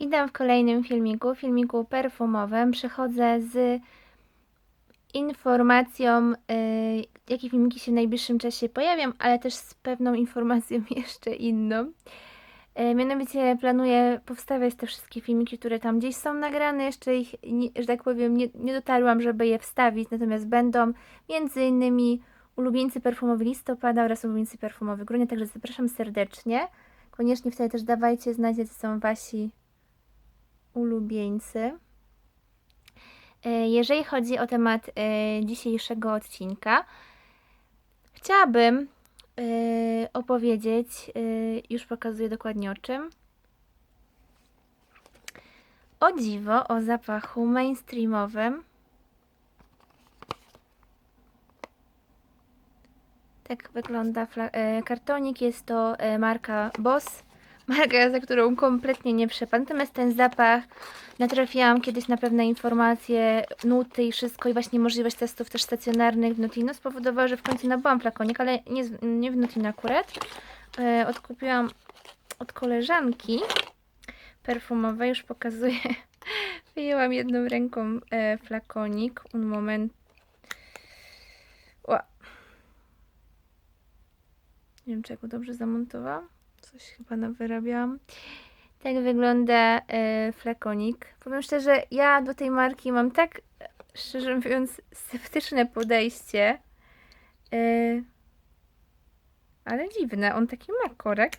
Witam w kolejnym filmiku, filmiku perfumowym. Przychodzę z informacją, y, jakie filmiki się w najbliższym czasie pojawią, ale też z pewną informacją jeszcze inną. Y, Mianowicie planuję powstawiać te wszystkie filmiki, które tam gdzieś są nagrane. Jeszcze ich, że tak powiem, nie, nie dotarłam, żeby je wstawić, natomiast będą między innymi ulubieńcy perfumowi listopada oraz ulubieńcy perfumowy grudnia, także zapraszam serdecznie. Koniecznie wtedy też dawajcie znać, jacy są wasi ulubieńcy. E, Jeżeli chodzi o temat e, dzisiejszego odcinka, chciałabym e, opowiedzieć, już pokazuję dokładnie o czym. O dziwo, o zapachu mainstreamowym. Tak wygląda kartonik. Jest to marka Boss. Marka, za którą kompletnie nie przepadam. Natomiast ten zapach natrafiłam kiedyś na pewne informacje, nuty i wszystko i właśnie możliwość testów też stacjonarnych w Notino spowodowała, że w końcu nabyłam flakonik, ale nie, nie w Notino akurat. E, odkupiłam od koleżanki perfumowej, już pokazuję. Wyjęłam jedną ręką e, flakonik. Un moment. Ła. Nie wiem, czy go dobrze zamontowałam. Coś chyba nawyrabiałam. Tak wygląda e, flakonik. Powiem szczerze, ja do tej marki mam tak, szczerze mówiąc, sceptyczne podejście. E, ale dziwne, on taki ma korek.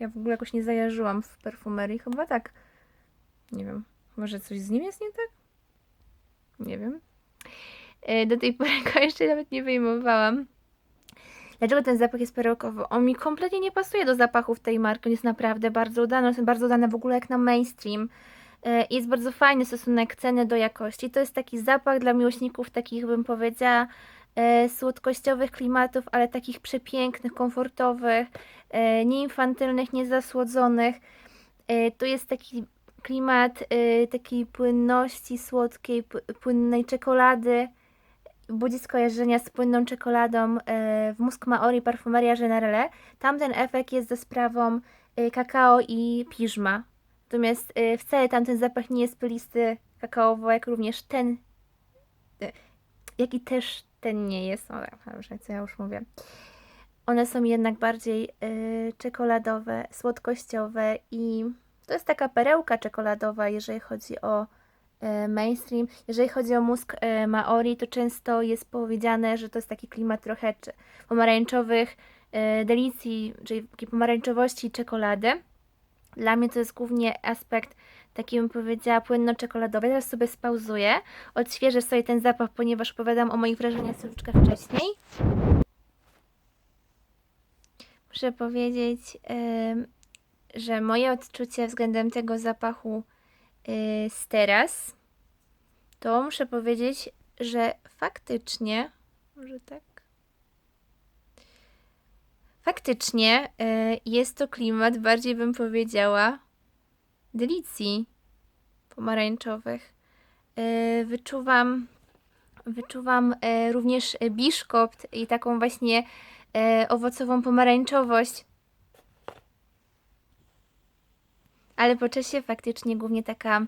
Ja w ogóle jakoś nie zajarzyłam w perfumerii, chyba tak. Nie wiem, może coś z nim jest nie tak? Nie wiem. E, do tej pory go jeszcze nawet nie wyjmowałam. Dlaczego ten zapach jest perełkowy? On mi kompletnie nie pasuje do zapachów tej marki. On jest naprawdę bardzo udany. On jest bardzo udany w ogóle jak na mainstream. E, Jest bardzo fajny stosunek ceny do jakości. To jest taki zapach dla miłośników takich, bym powiedziała, e, słodkościowych klimatów, ale takich przepięknych, komfortowych, e, nieinfantylnych, niezasłodzonych. To jest taki klimat takiej płynności słodkiej, płynnej czekolady budzi skojarzenia z płynną czekoladą e, w Musk Maori Parfumeria Generale. Tamten efekt jest za sprawą e, kakao i piżma. Natomiast e, wcale tamten zapach nie jest pylisty kakaowo, jak również ten, jak i też ten nie jest. O, dobrze, co ja już mówię. One są jednak bardziej czekoladowe, słodkościowe i to jest taka perełka czekoladowa, jeżeli chodzi o mainstream. Jeżeli chodzi o mózg e, Maori, to często jest powiedziane, że to jest taki klimat trochę pomarańczowych e, delicji, czyli takiej pomarańczowości i czekolady. Dla mnie to jest głównie aspekt taki bym powiedziała płynno-czekoladowy. Teraz sobie spauzuję, odświeżę sobie ten zapach, ponieważ opowiadam o moich wrażeniach troszeczkę wcześniej. Muszę powiedzieć, że moje odczucie względem tego zapachu z teraz, to muszę powiedzieć, że faktycznie, może tak? Faktycznie y, jest to klimat, bardziej bym powiedziała, delicji pomarańczowych. Y, Wyczuwam, wyczuwam y, również y, biszkopt i taką właśnie y, owocową pomarańczowość. Ale po czasie faktycznie głównie taka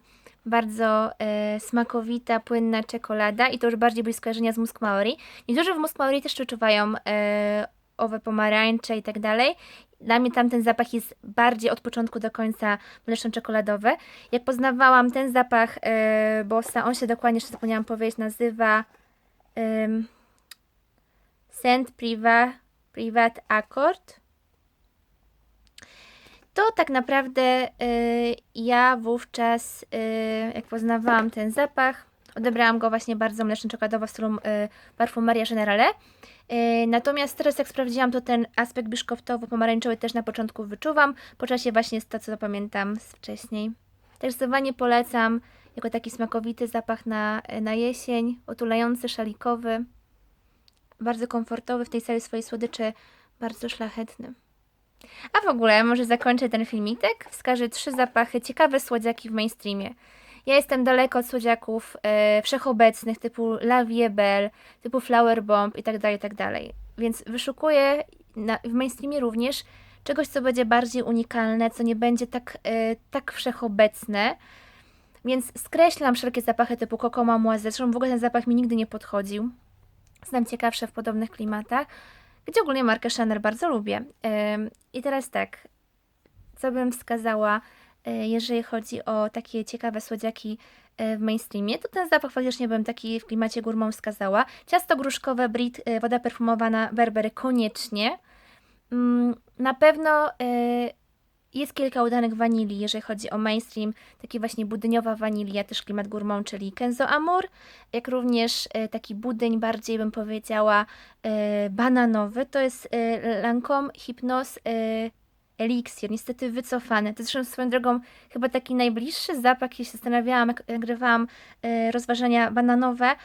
bardzo e, smakowita, płynna czekolada i to już bardziej byli skojarzenia z Musk Maori. Niektórzy w Musk Maori też czuwają e, owe pomarańcze i tak dalej. Dla mnie tamten zapach jest bardziej od początku do końca mleczno-czekoladowy. Jak poznawałam ten zapach e, Bossa, on się dokładnie, jeszcze zapomniałam powiedzieć, nazywa um, Saint Priva, Privat Accord to tak naprawdę y, ja wówczas, y, jak poznawałam ten zapach, odebrałam go właśnie bardzo mleczno-czekoladowo w stylu y, Parfumeria Generale. Y, natomiast teraz jak sprawdziłam, to ten aspekt biszkoptowo-pomarańczowy też na początku wyczuwam. Po czasie właśnie jest to, co pamiętam z wcześniej. Też zdecydowanie polecam jako taki smakowity zapach na, na jesień, otulający, szalikowy, bardzo komfortowy w tej całej swojej słodyczy, bardzo szlachetny. A w ogóle może zakończę ten filmitek. Wskażę trzy zapachy, ciekawe słodziaki w mainstreamie. Ja jestem daleko od słodziaków e, wszechobecnych typu La Vie Belle, typu Flower Bomb i tak dalej, i tak. Więc wyszukuję na, w mainstreamie również czegoś, co będzie bardziej unikalne, co nie będzie tak, e, tak wszechobecne. Więc skreślam wszelkie zapachy typu Coco Mamoise. Zresztą w ogóle ten zapach mi nigdy nie podchodził. Znam ciekawsze w podobnych klimatach, gdzie ogólnie markę Chanel bardzo lubię. I teraz tak, co bym wskazała, y, jeżeli chodzi o takie ciekawe słodziaki y, w mainstreamie, to ten zapach faktycznie bym taki w klimacie górmą wskazała. Ciasto gruszkowe, brit, y, woda perfumowana, berbery koniecznie. Mm, Na pewno jest kilka udanych wanilii, jeżeli chodzi o mainstream, taki właśnie budyniowa wanilia, też klimat gourmand, czyli Kenzo Amour, jak również y, taki budyń bardziej bym powiedziała y, bananowy, to jest y, Lancome Hypnose y, Elixir, niestety wycofany. To zresztą swoją drogą chyba taki najbliższy zapach, jeśli zastanawiałam, jak nagrywałam rozważania bananowe,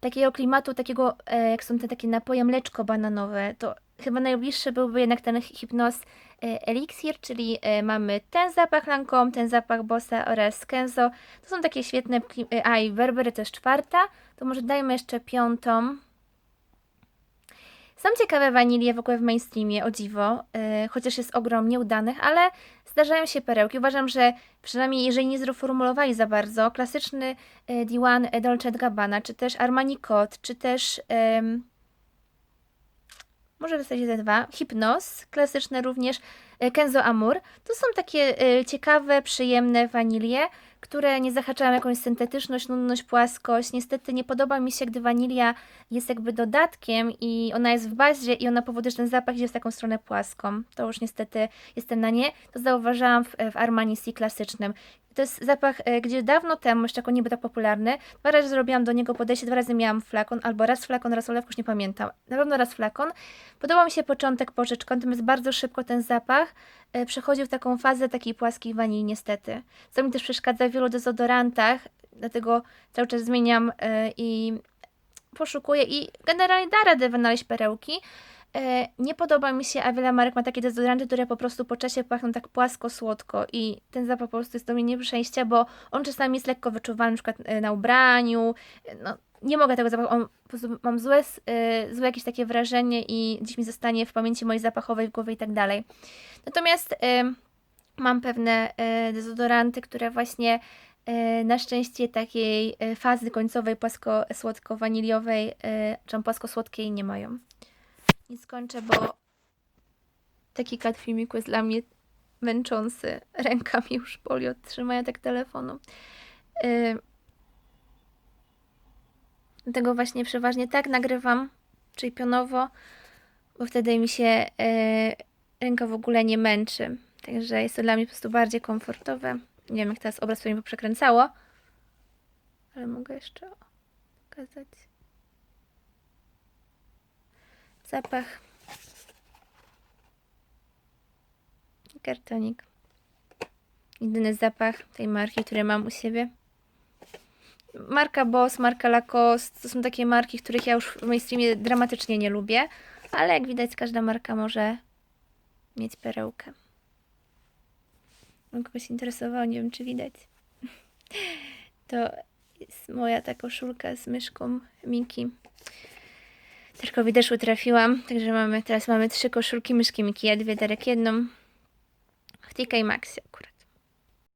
takiego klimatu, takiego, e, jak są te takie napoje mleczko bananowe, to chyba najbliższy byłby jednak ten Hypnos e, Elixir, czyli e, mamy ten zapach Lancome, ten zapach Bossa oraz Kenzo. To są takie świetne, e, a i Berbery jest czwarta, to może dajmy jeszcze piątą. Są ciekawe wanilie w ogóle w mainstreamie, o dziwo, chociaż jest ogrom nieudanych, ale zdarzają się perełki. Uważam, że przynajmniej jeżeli nie zreformulowali za bardzo, klasyczny Diwan Dolce Gabbana, czy też Armani Code, czy też może wystawić te dwa, Hypnos, klasyczne również e, Kenzo Amour. To są takie e, ciekawe, przyjemne wanilie, które nie zahaczają jakąś syntetyczność, nudność, płaskość. Niestety nie podoba mi się, gdy wanilia jest jakby dodatkiem i ona jest w bazie i ona powoduje, że ten zapach idzie w taką stronę płaską. To już niestety jestem na nie. To zauważyłam w, w Armani C klasycznym. To jest zapach, e, gdzie dawno temu, jeszcze jako nie był tak popularny, dwa razy zrobiłam do niego podejście, dwa razy miałam flakon, albo raz flakon, raz olewkę, już nie pamiętam. Na pewno raz flakon. Podobał mi się początek pożyczką, natomiast bardzo szybko ten zapach e, przechodził w taką fazę takiej płaskiej wanilii niestety. Co mi też przeszkadza w wielu dezodorantach, dlatego cały czas zmieniam e, i poszukuję i generalnie da radę wynaleźć perełki. E, Nie podoba mi się, a wiele marek ma takie dezodoranty, które po prostu po czasie pachną tak płasko-słodko i ten zapach po prostu jest do mnie nie przejścia, bo on czasami jest lekko wyczuwalny, na przykład e, na ubraniu, E, no nie mogę tego zapachu, on, po prostu mam złe, złe jakieś takie wrażenie i gdzieś mi zostanie w pamięci mojej zapachowej, w głowie i tak dalej. Natomiast mam pewne dezodoranty, które właśnie na szczęście takiej fazy końcowej płasko-słodko-waniliowej, czy płasko-słodkiej nie mają. Nie skończę, bo taki kat filmiku jest dla mnie męczący. Ręka mi już boli od trzymania tak telefonu. Yy, dlatego właśnie przeważnie tak nagrywam, czyli pionowo, bo wtedy mi się yy, ręka w ogóle nie męczy. Także jest to dla mnie po prostu bardziej komfortowe. Nie wiem, jak teraz obraz pewnie przekręcało, ale mogę jeszcze pokazać. Zapach. Kartonik. Jedyny zapach tej marki, który mam u siebie. Marka Boss, marka Lacoste, to są takie marki, których ja już w mainstreamie dramatycznie nie lubię, ale jak widać każda marka może mieć perełkę. No, kogoś interesowało, nie wiem czy widać. To jest moja ta koszulka z myszką Miki. Tylko wideszły trafiłam, także mamy, teraz mamy trzy koszulki myszki Miki, ja dwie, Darek jedną. W TK Maxie akurat.